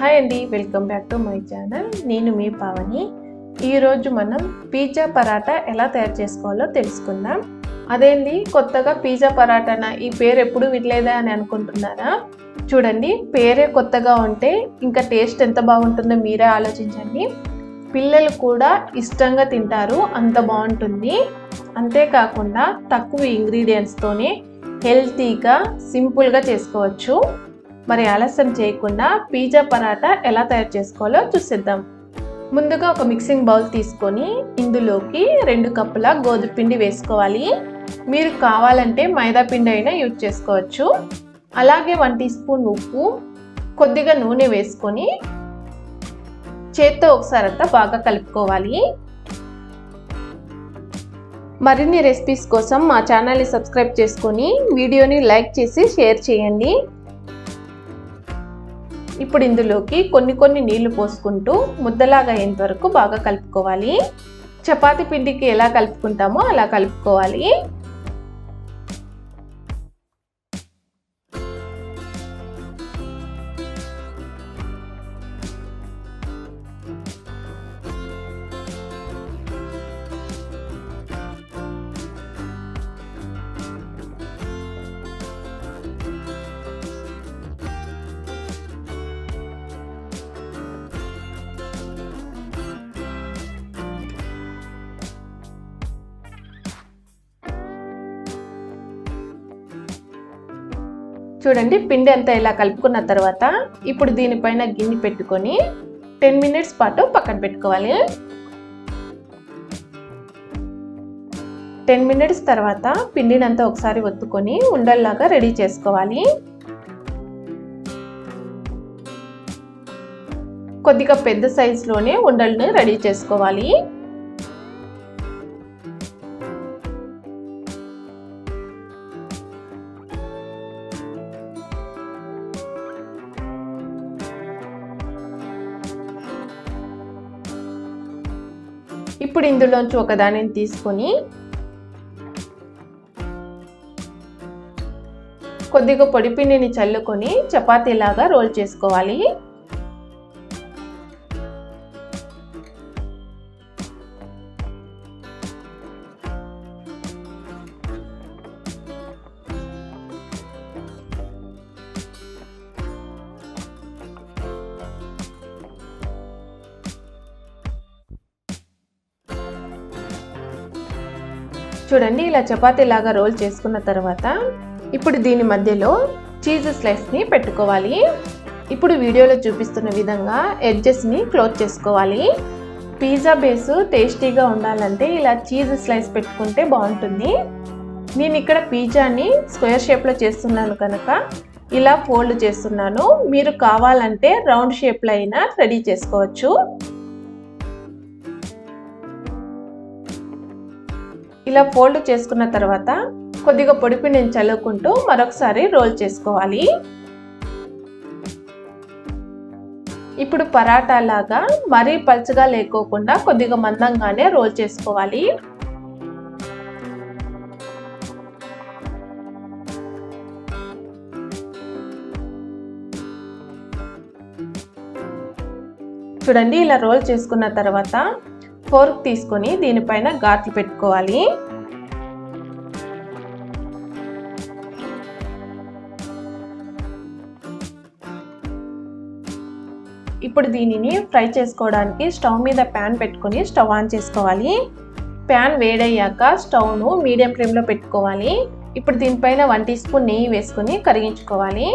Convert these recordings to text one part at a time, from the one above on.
Hi అండి welcome back to my channel నేను మీ పావని. ఈరోజు మనం పిజ్జా పరాటా ఎలా తయారు చేసుకోవాలో తెలుసుకుందాం. అదేంటి? కొత్తగా పిజ్జా పరాటానా ఈ పేరు ఎప్పుడు వినలేదా అని అనుకుంటున్నారా? చూడండి పేరే కొత్తగా ఉంటే ఇంకా టేస్ట్ ఎంత బాగుంటుందో మీరే ఆలోచించండి. పిల్లలు కూడా ఇష్టంగా తింటారు అంత బాగుంటుంది. అంతేకాకుండా తక్కువ ఇంగ్రీడియంట్స్తోనే హెల్తీగా సింపుల్గా చేసుకోవచ్చు. మరి ఆలస్యం చేయకుండా పిజ్జా పరాటా ఎలా తయారు చేసుకోవాలో చూసేద్దాం. ముందుగా ఒక మిక్సింగ్ బౌల్ తీసుకొని ఇందులోకి రెండు కప్పుల గోధుమ పిండి వేసుకోవాలి. మీరు కావాలంటే మైదా పిండి అయినా యూజ్ చేసుకోవచ్చు. అలాగే వన్ టీ స్పూన్ ఉప్పు కొద్దిగా నూనె వేసుకొని చేత్తో ఒకసారి అంతా బాగా కలుపుకోవాలి. మరిన్ని రెసిపీస్ కోసం మా ఛానల్ని సబ్స్క్రైబ్ చేసుకొని వీడియోని లైక్ చేసి షేర్ చేయండి. ఇప్పుడు ఇందులోకి కొన్ని కొన్ని నీళ్ళు పోసుకుంటూ ముద్దలాగా అయ్యేంత వరకు బాగా కలుపుకోవాలి. చపాతి పిండికి ఎలా కలుపుకుంటామో అలా కలుపుకోవాలి. చూడండి పిండి అంతా ఇలా కలుపుకున్న తర్వాత ఇప్పుడు దీనిపైన గిన్నె పెట్టుకొని టెన్ మినిట్స్ పాటు పక్కన పెట్టుకోవాలి. టెన్ మినిట్స్ తర్వాత పిండినంతా ఒకసారి ఒత్తుకొని ఉండల్లాగా రెడీ చేసుకోవాలి. కొద్దిగా పెద్ద సైజులోనే ఉండల్ని రెడీ చేసుకోవాలి. ఇప్పుడు ఇందులోంచి ఒక దానిని తీసుకొని కొద్దిగా పొడి పిండిని చల్లుకొని చపాతీలాగా రోల్ చేసుకోవాలి. చూడండి ఇలా చపాతీ లాగా రోల్ చేసుకున్న తర్వాత ఇప్పుడు దీని మధ్యలో చీజ్ స్లైస్ని పెట్టుకోవాలి. ఇప్పుడు వీడియోలో చూపిస్తున్న విధంగా ఎడ్జెస్ని క్లోజ్ చేసుకోవాలి. పిజ్జా బేస్ టేస్టీగా ఉండాలంటే ఇలా చీజ్ స్లైస్ పెట్టుకుంటే బాగుంటుంది. నేను ఇక్కడ పిజ్జాని స్క్వేర్ షేప్లో చేస్తున్నాను కనుక ఇలా ఫోల్డ్ చేస్తున్నాను. మీరు కావాలంటే రౌండ్ షేప్లో అయినా రెడీ చేసుకోవచ్చు. ఇలా ఫోల్డ్ చేసుకున్న తర్వాత కొద్దిగా పొడిపిండిని చల్లుకుంటూ మరొకసారి రోల్ చేసుకోవాలి. ఇప్పుడు పరాటా లాగా మరీ పలుచగా లేకోకుండా కొద్దిగా మందంగానే రోల్ చేసుకోవాలి. చూడండి ఇలా రోల్ చేసుకున్న తర్వాత ఫోర్క్ తీసుకొని దీనిపైన ఘాట్లు పెట్టుకోవాలి. ఇప్పుడు దీనిని ఫ్రై చేసుకోవడానికి స్టవ్ మీద ప్యాన్ పెట్టుకొని స్టవ్ ఆన్ చేసుకోవాలి. ప్యాన్ వేడయ్యాక స్టవ్ను మీడియం ఫ్లేమ్లో పెట్టుకోవాలి. ఇప్పుడు దీనిపైన వన్ టీ స్పూన్ నెయ్యి వేసుకొని కరిగించుకోవాలి.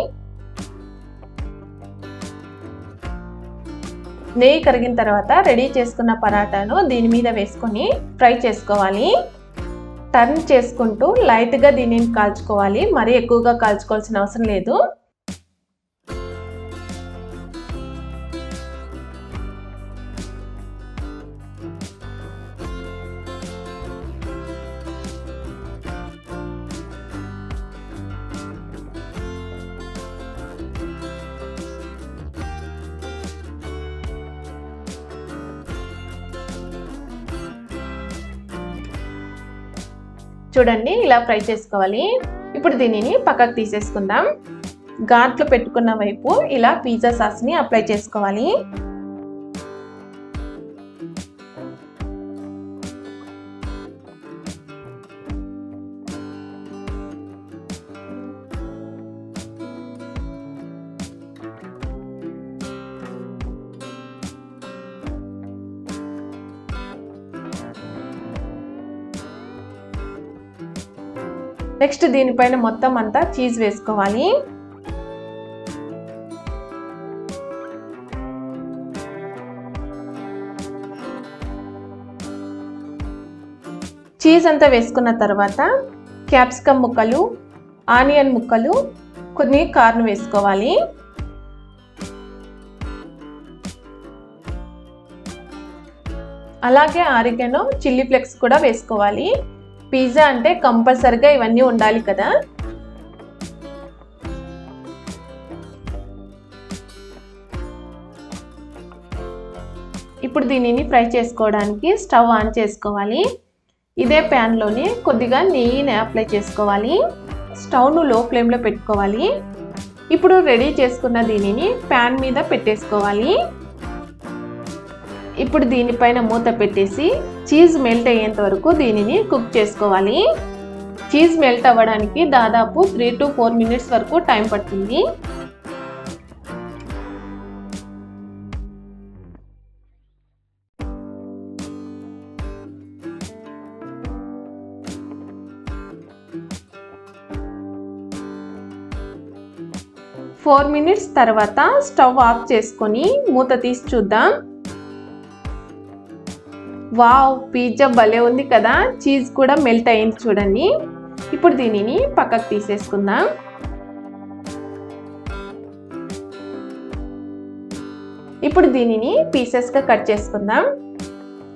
నెయ్యి కరిగిన తర్వాత రెడీ చేసుకున్న పరాటాను దీని మీద వేసుకొని ఫ్రై చేసుకోవాలి. టర్న్ చేసుకుంటూ లైట్గా దీనిని కాల్చుకోవాలి. మరీ ఎక్కువగా కాల్చుకోవాల్సిన అవసరం లేదు. చూడండి ఇలా ఫ్రై చేసుకోవాలి. ఇప్పుడు దీనిని పక్కకు తీసేసుకుందాం. ఘాట్లు పెట్టుకున్న వైపు ఇలా పిజ్జా సాస్ని అప్లై చేసుకోవాలి. నెక్స్ట్ దీనిపైన మొత్తం అంతా చీజ్ వేసుకోవాలి. చీజ్ అంతా వేసుకున్న తర్వాత క్యాప్సికమ్ ముక్కలు ఆనియన్ ముక్కలు కొన్ని కార్న్ వేసుకోవాలి. అలాగే ఆరిగనో చిల్లీ ఫ్లెక్స్ కూడా వేసుకోవాలి. పిజ్జా అంటే కంపల్సరిగా ఇవన్నీ ఉండాలి కదా? ఇప్పుడు దీనిని ఫ్రై చేసుకోవడానికి స్టవ్ ఆన్ చేసుకోవాలి. ఇదే ప్యాన్లోనే కొద్దిగా నెయ్యిని అప్లై చేసుకోవాలి. స్టవ్ను లో ఫ్లేమ్లో పెట్టుకోవాలి. ఇప్పుడు రెడీ చేసుకున్న దీనిని ప్యాన్ మీద పెట్టేసుకోవాలి. ఇప్పుడు దీనిపైన మూత పెట్టేసి చీజ్ మెల్ట్ అయ్యేంత వరకు దీనిని కుక్ చేసుకోవాలి. చీజ్ మెల్ట్ అవ్వడానికి దాదాపు త్రీ టు ఫోర్ మినిట్స్ వరకు టైం పడుతుంది. ఫోర్ మినిట్స్ తర్వాత స్టవ్ ఆఫ్ చేసుకొని మూత తీసి చూద్దాం. వావ్ పిజ్జా భలే ఉంది కదా. చీజ్ కూడా మెల్ట్ అయింది చూడండి. ఇప్పుడు దీనిని పక్కకు తీసేసుకుందాం. ఇప్పుడు దీనిని పీసెస్గా కట్ చేసుకుందాం.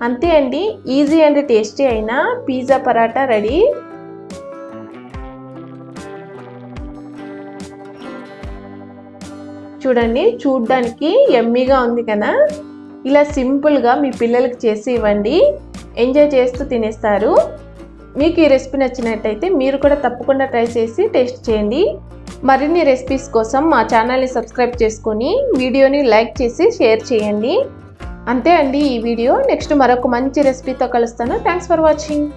అంతే అండి ఈజీ అండ్ టేస్టీ అయిన పిజ్జా పరాటా రెడీ. చూడండి చూడ్డానికి ఎమ్మీగా ఉంది కదా. ఇలా సింపుల్గా మీ పిల్లలకి చేసి ఇవ్వండి. ఎంజాయ్ చేస్తూ తినేస్తారు. మీకు ఈ రెసిపీ నచ్చినట్టయితే మీరు కూడా తప్పకుండా ట్రై చేసి టేస్ట్ చేయండి. మరిన్ని రెసిపీస్ కోసం మా ఛానల్ని సబ్స్క్రైబ్ చేసుకొని వీడియోని లైక్ చేసి షేర్ చేయండి. అంతే అండి ఈ వీడియో. నెక్స్ట్ మరొక మంచి రెసిపీతో కలుస్తాను. Thanks for watching